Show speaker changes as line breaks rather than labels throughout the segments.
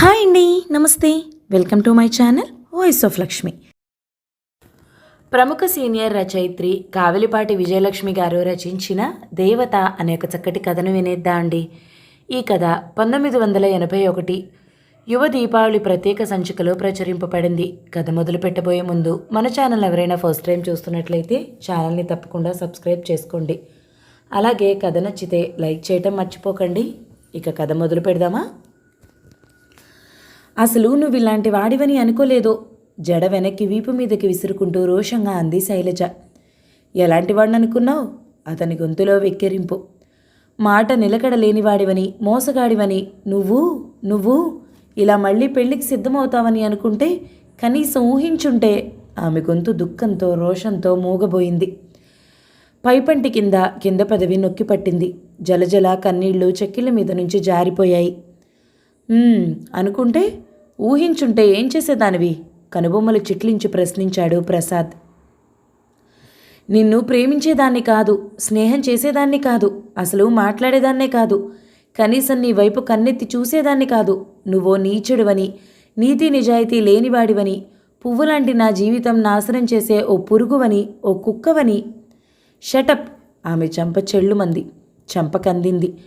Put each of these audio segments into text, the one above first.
Hi అండి నమస్తే. Welcome to my channel voice of Lakshmi. ప్రముఖ సీనియర్ రచయిత్రి కావిలిపాటి విజయలక్ష్మి గారు రచించిన దేవత అనే ఒక చక్కటి కథను వినేద్దా అండి. ఈ కథ పంతొమ్మిది వందల ఎనభై ఒకటి యువ దీపావళి ప్రత్యేక సంచికలో ప్రచురింపబడింది. కథ మొదలు పెట్టబోయే ముందు మన ఛానల్ ఎవరైనా ఫస్ట్ టైం చూస్తున్నట్లయితే ఛానల్ని తప్పకుండా సబ్స్క్రైబ్ చేసుకోండి. అలాగే కథ నచ్చితే లైక్ చేయటం మర్చిపోకండి. ఇక కథ మొదలు పెడదామా? అసలు నువ్వు ఇలాంటి వాడివని అనుకోలేదో. జడ వెనక్కి వీపు మీదకి విసురుకుంటూ రోషంగా అంది శైలజ. ఎలాంటి వాడిని అనుకున్నావు అతని గొంతులో వెక్కిరింపు. మాట నిలకడ లేనివాడివని మోసగాడివని నువ్వు నువ్వు ఇలా మళ్ళీ పెళ్ళికి సిద్ధమవుతావని అనుకుంటే కనీసం ఊహించుంటే ఆమె గొంతు దుఃఖంతో రోషంతో మూగబోయింది. పైపంటి కింద కింద పదవి నొక్కి పట్టింది. జలజల కన్నీళ్ళు చెక్కిళ్ళ మీద నుంచి జారిపోయాయి. అనుకుంటే ఊహించుంటే ఏం చేసేదానివి? కనుబొమ్మలు చిట్లించి ప్రశ్నించాడు ప్రసాద్. నిన్ను ప్రేమించేదాన్ని కాదు స్నేహం చేసేదాన్ని కాదు అసలు మాట్లాడేదాన్నే కాదు. కనీసం నీ వైపు కన్నెత్తి చూసేదాన్ని కాదు. నువ్వో నీచుడివని నీతి నిజాయితీ లేనివాడివని పువ్వులాంటి నా జీవితం నాశనం చేసే ఓ పురుగువని ఓ కుక్కవని. షటప్ ఆమె చెంప చెళ్ళుమంది చెంపకందింది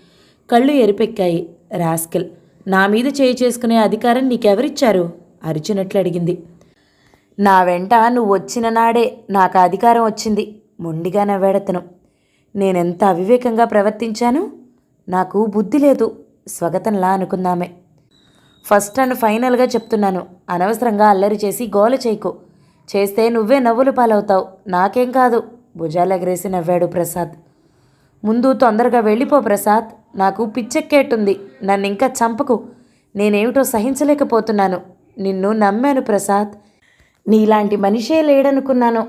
కళ్ళు ఎరిపెక్కాయి రాస్కెల్. నా మీద చేయి చేసుకునే అధికారం నీకెవరిచ్చారు? అరిచినట్లు అడిగింది. నా వెంట నువ్వు వచ్చిన నాడే నాకు అధికారం వచ్చింది. మొండిగా నవ్వాడతను. నేనెంత అవివేకంగా ప్రవర్తించాను? నాకు బుద్ధి లేదు. స్వగతంలా అనుకుందామే. ఫస్ట్ అండ్ ఫైనల్గా చెప్తున్నాను. అనవసరంగా అల్లరి చేసి గోల చేయకు. చేస్తే నువ్వే నవ్వులు పాలవుతావు. నాకేం కాదు. భుజాలెగరేసి నవ్వాడు ప్రసాద్. ముందు తొందరగా వెళ్ళిపో ప్రసాద్. నాకు పిచ్చెక్కేట్టుంది. నన్ను ఇంకా చంపకు. నేనేమిటో సహించలేకపోతున్నాను. నిన్ను నమ్మాను ప్రసాద్. నీలాంటి మనిషే లేడనుకున్నాను.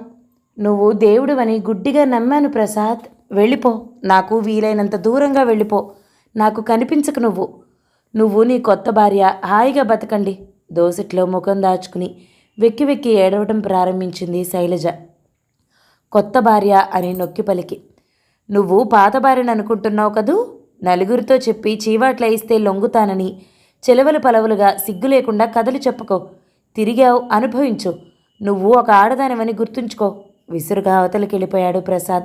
నువ్వు దేవుడివని గుడ్డిగా నమ్మాను ప్రసాద్. వెళ్ళిపో. నాకు వీలైనంత దూరంగా వెళ్ళిపో. నాకు కనిపించకు నువ్వు. నువ్వు నీ కొత్త భార్య. హాయిగా బతకండి. దోసిట్లో ముఖం దాచుకుని వెక్కి వెక్కి ఏడవటం ప్రారంభించింది శైలజ. కొత్త భార్య అని నొక్కి పలికి. నువ్వు పాత అనుకుంటున్నావు కదూ? నలుగురితో చెప్పి చీవాట్ల ఇస్తే లొంగుతానని. చెలవలు పలవలుగా సిగ్గు లేకుండా కథలు చెప్పుకో. తిరిగావు అనుభవించు. నువ్వు ఒక ఆడదానివని గుర్తుంచుకో. విసురుగా అవతలికెళ్ళిపోయాడు ప్రసాద్.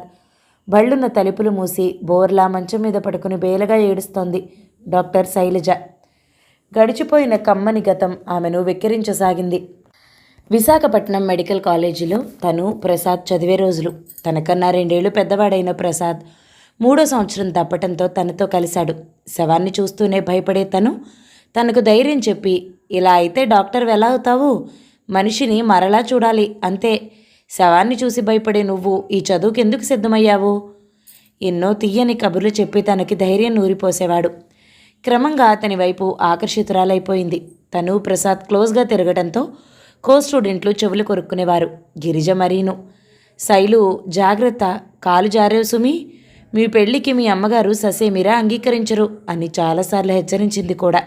బళ్ళున్న తలుపులు మూసి బోర్లా మంచం మీద పడుకుని బేలగా ఏడుస్తోంది డాక్టర్ శైలజ. గడిచిపోయిన కమ్మని గతం ఆమెను వెక్కిరించసాగింది. విశాఖపట్నం మెడికల్ కాలేజీలో తను ప్రసాద్ చదివే రోజులు. తనకన్నా రెండేళ్ళు పెద్దవాడైన ప్రసాద్ మూడో సంవత్సరం తప్పటంతో తనతో కలిశాడు. శవాన్ని చూస్తూనే భయపడే తను తనకు ధైర్యం చెప్పి ఇలా అయితే డాక్టర్ ఎలా అవుతావు? మనిషిని మరలా చూడాలి. అంతే. శవాన్ని చూసి భయపడే నువ్వు ఈ చదువుకెందుకు సిద్ధమయ్యావు ఎన్నో తీయని కబుర్లు చెప్పి తనకి ధైర్యం నూరిపోసేవాడు. క్రమంగా అతని వైపు ఆకర్షితురాలైపోయింది. తను ప్రసాద్ క్లోజ్గా తిరగడంతో కో స్టూడెంట్లు చెవులు కొరుక్కునేవారు. గిరిజ మరీను. శైలు జాగ్రత్త కాలు జారేవు సుమి మీ పెళ్ళికి మీ అమ్మగారు ససేమిరా అంగీకరించరు అని చాలాసార్లు హెచ్చరించింది కూడా.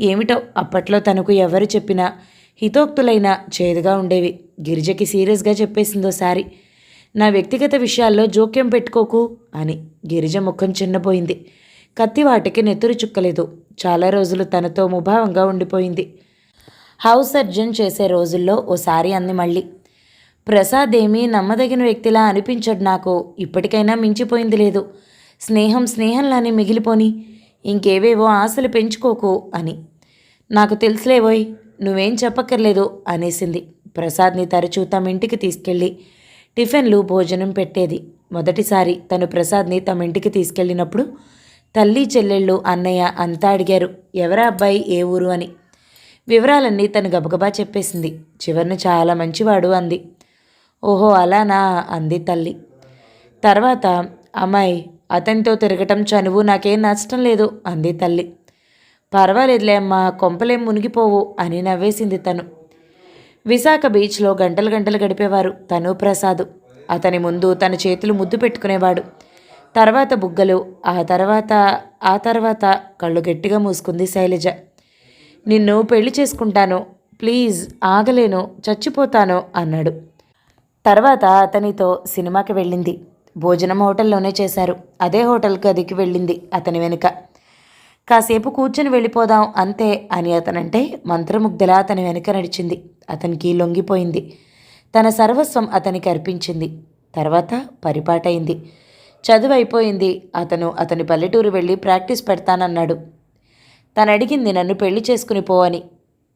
ఏమిటో అప్పట్లో తనకు ఎవరు చెప్పినా హితోక్తులైన చేదుగా ఉండేవి. గిరిజకి సీరియస్గా చెప్పేసిందోసారి నా వ్యక్తిగత విషయాల్లో జోక్యం పెట్టుకోకు అని గిరిజ ముఖం చిన్నపోయింది. కత్తివాటికి నెత్తురు చుక్కలేదు. చాలా రోజులు తనతో ముభావంగా ఉండిపోయింది. హౌస్ సర్జన్ చేసే రోజుల్లో ఓసారి అంది మళ్ళీ. ప్రసాద్ ఏమీ నమ్మదగిన వ్యక్తిలా అనిపించడు నాకు. ఇప్పటికైనా మించిపోయింది లేదు. స్నేహం స్నేహంలానే మిగిలిపోని ఇంకేవేవో ఆశలు పెంచుకోకు అని. నాకు తెలుసులేవోయ్ నువ్వేం చెప్పక్కర్లేదు అనేసింది. ప్రసాద్ని తరచూ తమ ఇంటికి తీసుకెళ్ళి టిఫిన్లు భోజనం పెట్టేది. మొదటిసారి తను ప్రసాద్ని తమ ఇంటికి తీసుకెళ్ళినప్పుడు తల్లి చెల్లెళ్ళు అన్నయ్య అంతా అడిగారు ఎవరా అబ్బాయి? ఏ ఊరు? అని. వివరాలన్నీ తను గబగబా చెప్పేసింది. చివరిని చాలా మంచివాడు అంది. ఓహో అలానా? అంది తల్లి. తర్వాత అమ్మాయి అతనితో తిరగటం చనువు నాకేం నష్టం లేదు అంది తల్లి. పర్వాలేదులే అమ్మా కొంపలేం మునిగిపోవు అని నవ్వేసింది తను. విశాఖ బీచ్లో గంటలు గంటలు గడిపేవారు తను ప్రసాద్. అతని ముందు తన చేతులు ముద్దు పెట్టుకునేవాడు. తర్వాత బుగ్గలు ఆ తర్వాత ఆ తర్వాత కళ్ళు గట్టిగా మూసుకుంది శైలజ. నిన్ను పెళ్ళి చేసుకుంటాను. ప్లీజ్ ఆగలేను చచ్చిపోతాను అన్నాడు. తర్వాత అతనితో సినిమాకి వెళ్ళింది. భోజనం హోటల్లోనే చేశారు. అదే హోటల్ గదికి వెళ్ళింది అతని వెనుక. కాసేపు కూర్చొని వెళ్ళిపోదాం అంతే అని అతనంటే మంత్రముగ్ధలా అతని వెనుక నడిచింది. అతనికి లొంగిపోయింది. తన సర్వస్వం అతనికి అర్పించింది. తర్వాత పరిపాటైంది. చదువు అయిపోయింది అతను అతని పల్లెటూరు వెళ్ళి ప్రాక్టీస్ పెడతానన్నాడు. తనడిగింది నన్ను పెళ్ళి చేసుకుని పో అని.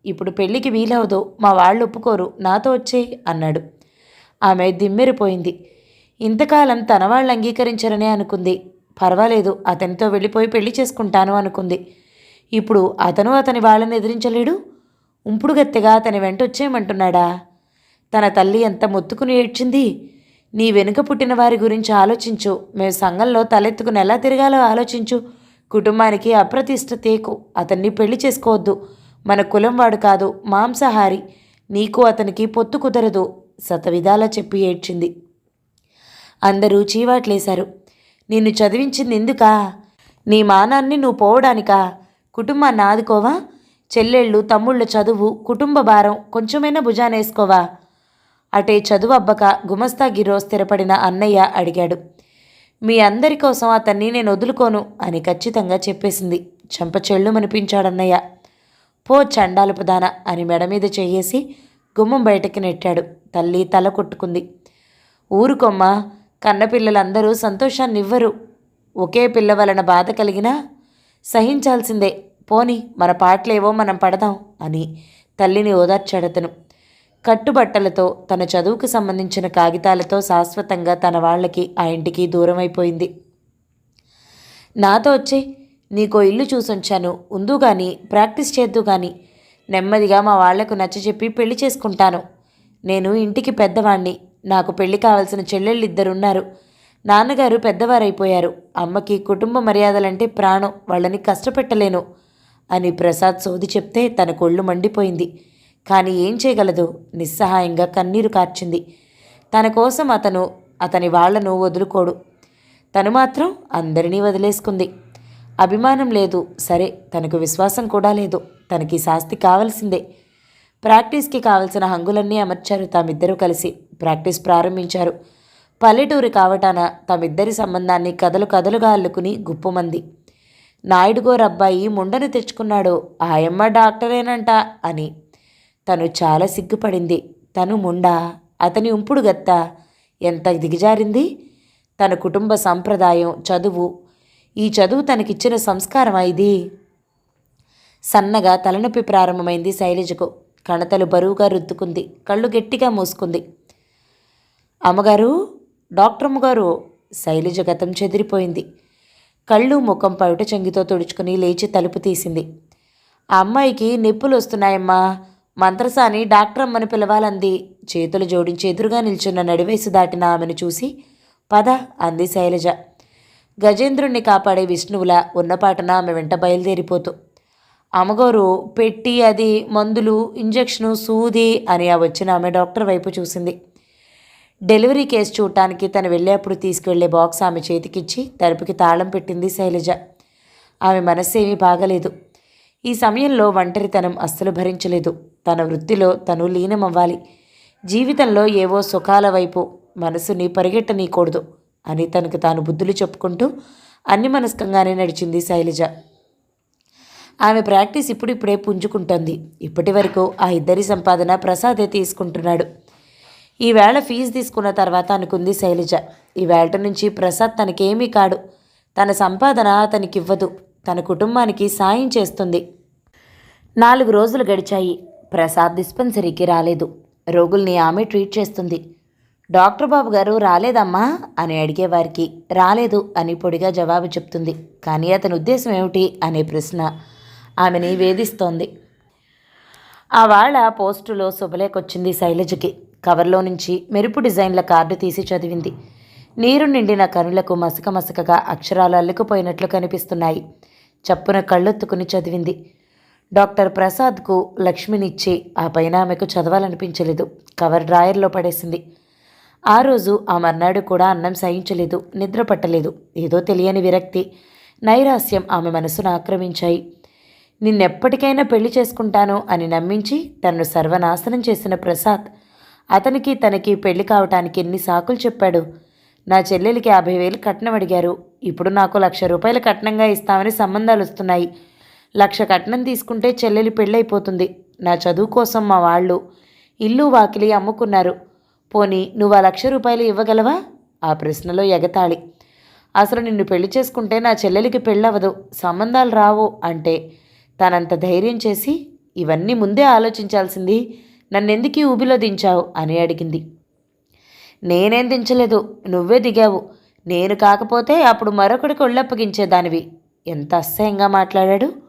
ఇప్పుడు పెళ్ళికి వీలవదో మా వాళ్ళు ఒప్పుకోరు నాతో వచ్చే అన్నాడు. ఆమె దిమ్మెరిపోయింది. ఇంతకాలం తన వాళ్ళు అంగీకరించరనే అనుకుంది. పర్వాలేదు అతనితో వెళ్ళిపోయి పెళ్ళి చేసుకుంటాను అనుకుంది. ఇప్పుడు అతను అతని వాళ్ళని ఎదిరించలేడు? ఉంపుడు గత్తెగా అతని వెంట వచ్చేయమంటున్నాడా? తన తల్లి ఎంత మొత్తుకుని ఏడ్చింది? నీ వెనుక పుట్టిన వారి గురించి ఆలోచించు. మేము సంఘంలో తలెత్తుకుని ఎలా తిరగాలో ఆలోచించు. కుటుంబానికి అప్రతిష్ట తేకు. అతన్ని పెళ్ళి చేసుకోవద్దు. మన కులం వాడు కాదు మాంసాహారి. నీకు అతనికి పొత్తు కుదరదు శతవిధాలా చెప్పి ఏడ్చింది. అందరూ చీవాట్లేశారు. నిన్ను చదివించింది ఎందుకా నీ మానాన్ని నువ్వు పోవడానికా? కుటుంబాన్ని ఆదుకోవా? చెల్లెళ్ళు తమ్ముళ్ళ చదువు కుటుంబ భారం కొంచెమైనా భుజానేసుకోవా అటే చదువు అబ్బక గుమస్తా గిరో స్థిరపడిన అన్నయ్య అడిగాడు. మీ అందరి కోసం అతన్ని నేను వదులుకోను అని ఖచ్చితంగా చెప్పేసింది. చెంప చెళ్ళు మనిపించాడన్నయ్య పో చండాలపు దాన అని మెడ మీద చేయేసి గుమ్మం బయటకి నెట్టాడు. తల్లి తల కొట్టుకుంది. ఊరుకొమ్మ కన్నపిల్లలందరూ సంతోషాన్ని ఇవ్వరు ఒకే పిల్ల వలన బాధ కలిగినా సహించాల్సిందే. పోని మన పాటలేవో మనం పడదాం అని తల్లిని ఓదార్చాడతను. కట్టుబట్టలతో తన చదువుకు సంబంధించిన కాగితాలతో శాశ్వతంగా తన వాళ్ళకి ఆ ఇంటికి దూరం అయిపోయింది నాతో వచ్చే నీకో ఇల్లు చూసొంచాను. ఉందు కానీ ప్రాక్టీస్ చేద్దు కానీ నెమ్మదిగా మా వాళ్ళకు నచ్చచెప్పి పెళ్ళి చేసుకుంటాను. నేను ఇంటికి పెద్దవాణ్ణి. నాకు పెళ్ళి కావాల్సిన చెల్లెళ్ళు ఇద్దరున్నారు నాన్నగారు పెద్దవారైపోయారు. అమ్మకి కుటుంబ మర్యాదలంటే ప్రాణం. వాళ్ళని కష్టపెట్టలేను. అని ప్రసాద్ సోది చెప్తే తన కొళ్ళు మండిపోయింది. కానీ ఏం చేయగలదు? నిస్సహాయంగా కన్నీరు కార్చింది. తన కోసం అతను అతని వాళ్ళను వదులుకోడు. తను మాత్రం అందరినీ వదిలేసుకుంది. అభిమానం లేదు. సరే తనకు విశ్వాసం కూడా లేదు. తనకి శాస్తి కావలసిందే. ప్రాక్టీస్కి కావలసిన హంగులన్నీ అమర్చారు తామిద్దరూ కలిసి. ప్రాక్టీస్ ప్రారంభించారు. పల్లెటూరు కావటాన తమిద్దరి సంబంధాన్ని కథలు కథలుగా అల్లుకుని గుప్పమంది. నాయుడుగోరు అబ్బాయి ముండను తెచ్చుకున్నాడు. ఆయమ్మ డాక్టరేనంట అని తను చాలా సిగ్గుపడింది. తను ముండా? అతని ఉంపుడు గత్త? ఎంత దిగజారింది? తన కుటుంబ సంప్రదాయం చదువు. ఈ చదువు తనకిచ్చిన సంస్కారమా ఇది? సన్నగా తలనొప్పి ప్రారంభమైంది శైలజకు. కణతలు బరువుగా రుద్దుకుంది. కళ్ళు గట్టిగా మూసుకుంది. అమ్మగారు? డాక్టర్ అమ్మగారు? శైలజ గతం చెదిరిపోయింది. కళ్ళు ముఖం పవిట చెంగితో తుడుచుకుని లేచి తలుపు తీసింది. ఆ అమ్మాయికి నొప్పులు వస్తున్నాయమ్మా మంత్రసాని డాక్టర్ అమ్మని పిలవాలంది. చేతులు జోడించి ఎదురుగా నిల్చున్న నడివయసు దాటిన ఆమెను చూసి పద అంది శైలజ. గజేంద్రుణ్ణి కాపాడే విష్ణువులా ఉన్నపాటన ఆమె వెంట బయలుదేరిపోతూ అమ్మగారు పెట్టి అది మందులు ఇంజెక్షను సూది అని ఆ వచ్చిన ఆమె డాక్టర్ వైపు చూసింది. డెలివరీ కేసు చూడటానికి తను వెళ్ళేప్పుడు తీసుకువెళ్ళే బాక్స్ ఆమె చేతికిచ్చి తలుపుకి తాళం పెట్టింది శైలజ. ఆమె మనస్సేమీ బాగలేదు. ఈ సమయంలో ఒంటరితనం అస్సలు భరించలేదు. తన వృత్తిలో తను లీనమవ్వాలి. జీవితంలో ఏవో సుఖాల వైపు మనసుని పరిగెట్టనీయకూడదు అని తనకు తాను బుద్ధులు చెప్పుకుంటూ అన్ని మనస్కంగానే నడిచింది శైలజ. ఆమె ప్రాక్టీస్ ఇప్పుడిప్పుడే పుంజుకుంటోంది. ఇప్పటి వరకు ఆ ఇద్దరి సంపాదన ప్రసాదే తీసుకుంటున్నాడు. ఈవేళ ఫీజు తీసుకున్న తర్వాత అనుకుంది శైలజ. ఈవేళ నుంచి ప్రసాద్ తనకేమీ కాడు. తన సంపాదన అతనికివ్వదు తన కుటుంబానికి సాయం చేస్తుంది. నాలుగు రోజులు గడిచాయి. ప్రసాద్ డిస్పెన్సరీకి రాలేదు. రోగుల్ని ఆమె ట్రీట్ చేస్తుంది. డాక్టర్ బాబు గారు రాలేదమ్మా అని అడిగేవారికి రాలేదు అని పొడిగా జవాబు చెప్తుంది. కానీ అతని ఉద్దేశం ఏమిటి అనే ప్రశ్న ఆమెని వేధిస్తోంది. ఆ వాళ్ళ పోస్టులో శుభలేకొచ్చింది శైలజకి. కవర్లో నుంచి మెరుపు డిజైన్ల కార్డు తీసి చదివింది. నీరు నిండిన కనులకు మసక మసకగా అక్షరాలు అల్లుకుపోయినట్లు కనిపిస్తున్నాయి. చప్పున కళ్ళొత్తుకుని చదివింది. డాక్టర్ ప్రసాద్కు లక్ష్మినిచ్చి ఆ పైన ఆమెకు చదవాలనిపించలేదు. కవర్ డ్రాయర్లో పడేసింది. ఆ రోజు ఆ మర్నాడు కూడా అన్నం సహించలేదు నిద్ర పట్టలేదు. ఏదో తెలియని విరక్తి. నైరాస్యం ఆమె మనసును ఆక్రమించాయి. నిన్నెప్పటికైనా పెళ్ళి చేసుకుంటాను అని నమ్మించి తనను సర్వనాశనం చేసిన ప్రసాద్ అతనికి తనకి పెళ్ళి కావటానికి ఎన్ని సాకులు చెప్పాడు. నా చెల్లెలికి యాభై వేలు కట్నం అడిగారు. ఇప్పుడు నాకు లక్ష రూపాయలు కట్నంగా ఇస్తామని సంబంధాలు వస్తున్నాయి. లక్ష కట్నం తీసుకుంటే చెల్లెలి పెళ్ళైపోతుంది. నా చదువు కోసం మా వాళ్ళు ఇల్లు వాకిలి అమ్ముకున్నారు. పోనీ నువ్వు ఆ లక్ష రూపాయలు ఇవ్వగలవా? ఆ ప్రశ్నలో ఎగతాళి. అసలు నిన్ను పెళ్ళి చేసుకుంటే నా చెల్లెలికి పెళ్ళవదు సంబంధాలు రావు అంటే తనంత ధైర్యం చేసి ఇవన్నీ ముందే ఆలోచించాల్సింది నన్నెందుకు ఊబిలో దించావు అని అడిగింది. నేనేం దించలేదు. నువ్వే దిగావు. నేను కాకపోతే అప్పుడు మరొకడికి ఒళ్ళప్పగించేదానివి. ఎంత అసహ్యంగా మాట్లాడాడు.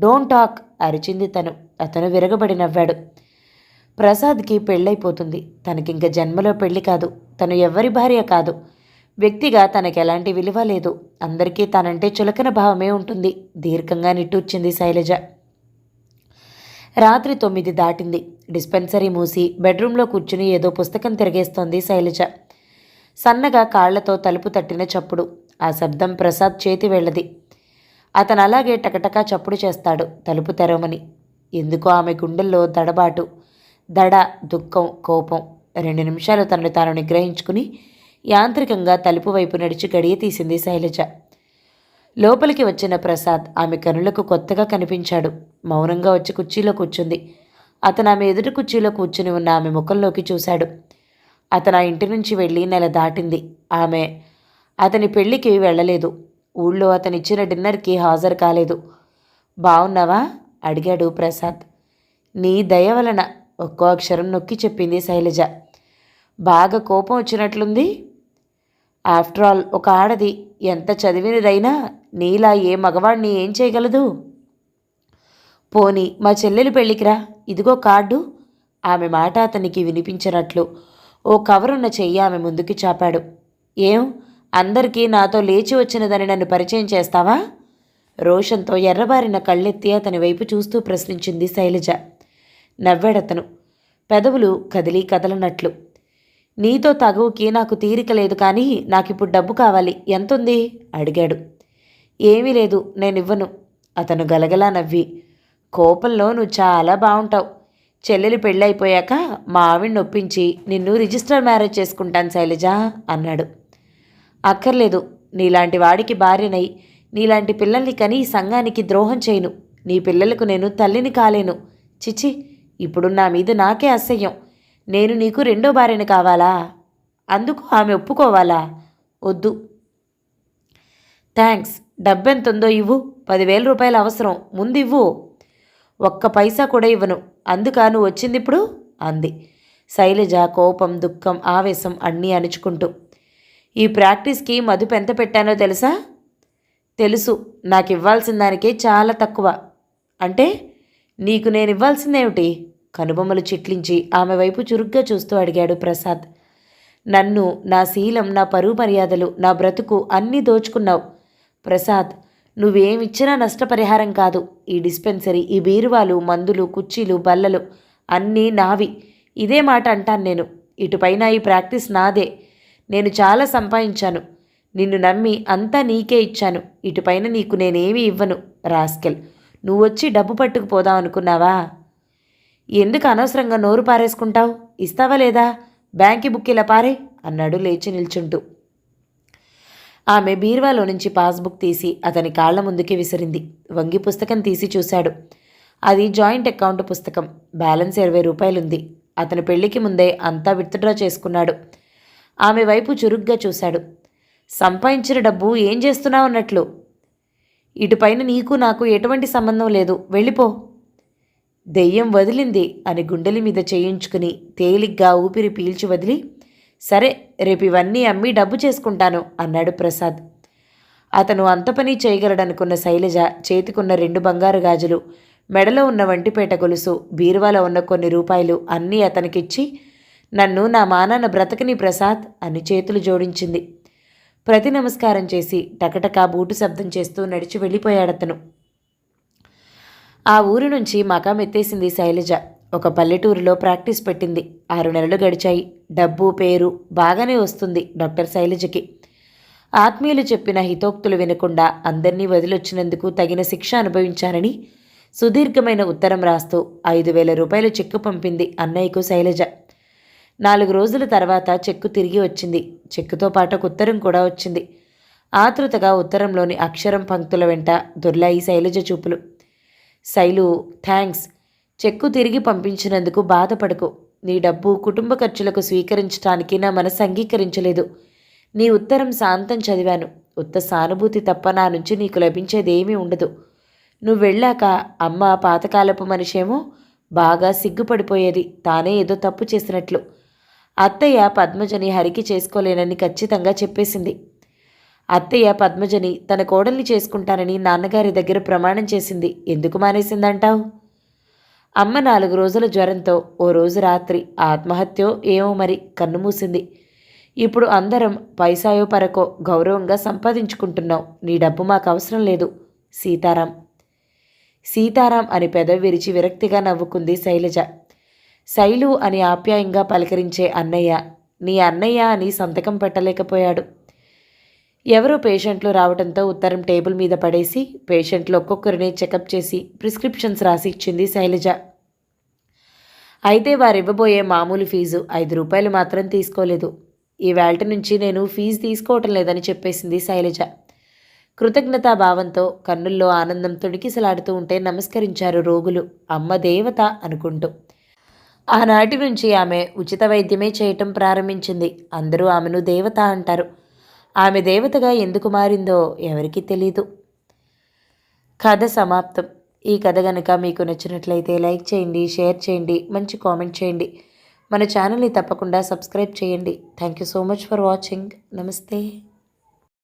డోంట్ టాక్ అరిచింది తను. అతను విరగబడి నవ్వాడు. ప్రసాద్కి పెళ్ళైపోతుంది. తనకింక జన్మలో పెళ్ళి కాదు. తను ఎవ్వరి భార్య కాదు. వ్యక్తిగా తనకి ఎలాంటి విలువ లేదు. అందరికీ తనంటే చులకన భావమే ఉంటుంది. దీర్ఘంగా నిట్టూర్చింది శైలజ. రాత్రి తొమ్మిది దాటింది. డిస్పెన్సరీ మూసి బెడ్రూమ్లో కూర్చుని ఏదో పుస్తకం తిరిగేస్తోంది శైలజ. సన్నగా కాళ్ళతో తలుపు తట్టిన చప్పుడు. ఆ శబ్దం ప్రసాద్ చేతి వెళ్ళది అతను అలాగే టకటకా చప్పుడు చేస్తాడు తలుపు తెరవమని. ఎందుకో ఆమె గుండెల్లో దడబాటు? దడ దుఃఖం కోపం రెండు నిమిషాలు తనను తాను నిగ్రహించుకుని యాంత్రికంగా తలుపు వైపు నడిచి గడియ తీసింది శైలజ. లోపలికి వచ్చిన ప్రసాద్ ఆమె కనులకు కొత్తగా కనిపించాడు. మౌనంగా వచ్చి కుర్చీలో కూర్చుంది. అతను ఆమె ఎదుటి కుర్చీలో కూర్చుని ఉన్న ఆమె ముఖంలోకి చూశాడు. అతను ఆ ఇంటి నుంచి వెళ్ళి నెల దాటింది. ఆమె అతని పెళ్ళికి వెళ్ళలేదు. ఊళ్ళో అతనిచ్చిన డిన్నర్కి హాజరు కాలేదు. బావున్నావా? అడిగాడు ప్రసాద్. నీ దయ వలన ఒక్కో అక్షరం నొక్కి చెప్పింది శైలజ. బాగా కోపం వచ్చినట్లుంది. ఆఫ్టర్ ఆల్ ఒక ఆడది ఎంత చదివినదైనా నీలా ఏ మగవాడిని ఏం చేయగలదు? పోని మా చెల్లెలు పెళ్ళికిరా ఇదిగో కార్డు. ఆమె మాట అతనికి వినిపించినట్లు ఓ కవరున్న చెయ్యి ఆమె ముందుకి చాపాడు. ఏం? అందరికీ నాతో లేచి వచ్చినదని నన్ను పరిచయం చేస్తావా? రోషంతో ఎర్రబారిన కళ్ళెత్తి అతని వైపు చూస్తూ ప్రశ్నించింది శైలజ. నవ్వాడతను. పెదవులు కదిలి కదలనట్లు. నీతో తగువుకి నాకు తీరిక లేదు కానీ నాకిప్పుడు డబ్బు కావాలి. ఎంతుంది? అడిగాడు. ఏమీ లేదు నేనివ్వను. అతను గలగలా నవ్వి. కోపంలో నువ్వు చాలా బాగుంటావు చెల్లెలు పెళ్ళైపోయాక మా ఆవిడ ఒప్పించి నిన్ను రిజిస్టర్ మ్యారేజ్ చేసుకుంటాను శైలజ అన్నాడు. అక్కర్లేదు. నీలాంటి వాడికి భార్యనై నీలాంటి పిల్లల్ని కని ఈ సంఘానికి ద్రోహం చేయను. నీ పిల్లలకు నేను తల్లిని కాలేను. చిచి ఇప్పుడు నా మీద నాకే అసహ్యం. నేను నీకు రెండో భార్యని కావాలా? అందుకు ఆమె ఒప్పుకోవాలా? వద్దు. థ్యాంక్స్. డబ్బెంతుందో ఇవ్వు. పదివేల రూపాయలు అవసరం. ముందు ఇవ్వు ఒక్క పైసా కూడా ఇవ్వను. అందుక నువ్వు వచ్చింది ఇప్పుడు అంది. శైలజ కోపం దుఃఖం ఆవేశం అన్నీ అణుచుకుంటూ ఈ ప్రాక్టీస్కి మధుపు ఎంత పెట్టానో తెలుసా? తెలుసు. నాకు ఇవ్వాల్సిన దానికే చాలా తక్కువ. అంటే నీకు నేను ఇవ్వాల్సిందేమిటి కనుబొమ్మలు చిట్లించి ఆమె వైపు చురుగ్గా చూస్తూ అడిగాడు ప్రసాద్. నన్ను నా శీలం నా పరువు మర్యాదలు నా బ్రతుకు అన్నీ దోచుకున్నావు. ప్రసాద్ నువ్వేమిచ్చినా నష్టపరిహారం కాదు. ఈ డిస్పెన్సరీ ఈ బీరువాలు మందులు కుర్చీలు బల్లలు అన్నీ నావి. ఇదే మాట అంటాను నేను. ఇటుపైన ఈ ప్రాక్టీస్ నాదే. నేను చాలా సంపాదించాను. నిన్ను నమ్మి అంతా నీకే ఇచ్చాను. ఇటుపైన నీకు నేనేమీ ఇవ్వను రాస్కెల్. నువ్వొచ్చి డబ్బు పట్టుకుపోదాం అనుకున్నావా? ఎందుకు అనవసరంగా నోరు పారేసుకుంటావు? ఇస్తావా లేదా? బ్యాంకి బుక్ ఇలా పారే అన్నాడు లేచి నిల్చుంటూ. ఆమె బీర్వాలో నుంచి పాస్బుక్ తీసి అతని కాళ్ళ ముందుకి విసిరింది. వంగి పుస్తకం తీసి చూశాడు. అది జాయింట్ అకౌంట్ పుస్తకం. బ్యాలెన్స్ ఇరవై రూపాయలుంది. అతని పెళ్ళికి ముందే అంతా విత్డ్రా చేసుకున్నాడు. ఆమె వైపు చురుగ్గా చూశాడు. సంపాదించిన డబ్బు ఏం చేస్తున్నావు అన్నట్లు. ఇటుపైన నీకు నాకు ఎటువంటి సంబంధం లేదు. వెళ్ళిపో. దెయ్యం వదిలింది అని గుండెల మీద చేయించుకుని తేలిగ్గా ఊపిరి పీల్చి వదిలి సరే రేపు ఇవన్నీ అమ్మి డబ్బు చేసుకుంటాను అన్నాడు ప్రసాద్. అతను అంత పని చేయగలడనుకున్న శైలజ చేతికున్న రెండు బంగారు గాజులు మెడలో ఉన్న వంటిపేట గొలుసు బీరువాలో ఉన్న కొన్ని రూపాయలు అన్నీ అతనికిచ్చి నన్ను నా మానాన్న బ్రతకని ప్రసాద్ అని చేతులు జోడించింది. ప్రతి నమస్కారం చేసి టకటకా బూటు శబ్దం చేస్తూ నడిచి వెళ్ళిపోయాడతను. ఆ ఊరి నుంచి మకాం ఎత్తేసింది శైలజ. ఒక పల్లెటూరులో ప్రాక్టీస్ పెట్టింది. ఆరు నెలలు గడిచాయి. డబ్బు పేరు బాగానే వస్తుంది డాక్టర్ శైలజకి. ఆత్మీయులు చెప్పిన హితోక్తులు వినకుండా అందరినీ వదిలొచ్చినందుకు తగిన శిక్ష అనుభవించానని సుదీర్ఘమైన ఉత్తరం రాస్తూ ఐదు వేల రూపాయలు చెక్కు పంపింది అన్నయ్యకు శైలజ. నాలుగు రోజుల తర్వాత చెక్కు తిరిగి వచ్చింది. చెక్కుతో పాటు ఒక ఉత్తరం కూడా వచ్చింది. ఆతృతగా ఉత్తరంలోని అక్షరం పంక్తుల వెంట దొర్లాయి శైలజ చూపులు. శైలు థ్యాంక్స్ చెక్కు తిరిగి పంపించినందుకు బాధపడకు. నీ డబ్బు కుటుంబ ఖర్చులకు స్వీకరించడానికి నా మనసు అంగీకరించలేదు. నీ ఉత్తరం శాంతం చదివాను. ఉత్త సానుభూతి తప్ప నా నుంచి నీకు లభించేదేమీ ఉండదు. నువ్వు వెళ్ళాక అమ్మ పాతకాలపు మనిషేమో బాగా సిగ్గుపడిపోయేది. తానే ఏదో తప్పు చేసినట్లు. అత్తయ్య పద్మజని హరికి చేసుకోలేనని ఖచ్చితంగా చెప్పేసింది. అత్తయ్య పద్మజని తన కోడల్ని చేసుకుంటానని నాన్నగారి దగ్గర ప్రమాణం చేసింది. ఎందుకు మానేసిందంటావు? అమ్మ నాలుగు రోజుల జ్వరంతో ఓ రోజు రాత్రి ఆత్మహత్యో ఏమో మరి కన్ను మూసింది ఇప్పుడు అందరం పైసాయో పరకో గౌరవంగా సంపాదించుకుంటున్నాం. నీ డబ్బు మాకు అవసరం లేదు. సీతారాం. సీతారాం అని పెదవి విరిచి విరక్తిగా నవ్వుకుంది శైలజ. శైలు అని ఆప్యాయంగా పలకరించే అన్నయ్య. నీ అన్నయ్య అని సంతకం పెట్టలేకపోయాడు. ఎవరో పేషెంట్లు రావడంతో ఉత్తరం టేబుల్ మీద పడేసి పేషెంట్లు ఒక్కొక్కరిని చెకప్ చేసి ప్రిస్క్రిప్షన్స్ రాసి ఇచ్చింది శైలజ. అయితే వారు ఇవ్వబోయే మామూలు ఫీజు ఐదు రూపాయలు మాత్రం తీసుకోలేదు. ఈ వేల్ట నుంచి నేను ఫీజు తీసుకోవటం లేదని చెప్పేసింది శైలజ. కృతజ్ఞతాభావంతో కన్నుల్లో ఆనందం తొడికిసలాడుతూ ఉంటే నమస్కరించారు రోగులు. అమ్మ దేవత అనుకుంటూ. ఆనాటి నుంచి ఆమె ఉచిత వైద్యమే చేయటం ప్రారంభించింది. అందరూ ఆమెను దేవత అంటారు. ఆమె దేవతగా ఎందుకు మారిందో ఎవరికీ తెలీదు. కథ సమాప్తం. ఈ కథ కనుక మీకు నచ్చినట్లయితే లైక్ చేయండి షేర్ చేయండి మంచి కామెంట్ చేయండి. మన ఛానల్ని తప్పకుండా సబ్స్క్రైబ్ చేయండి. Thank you so much for watching. నమస్తే.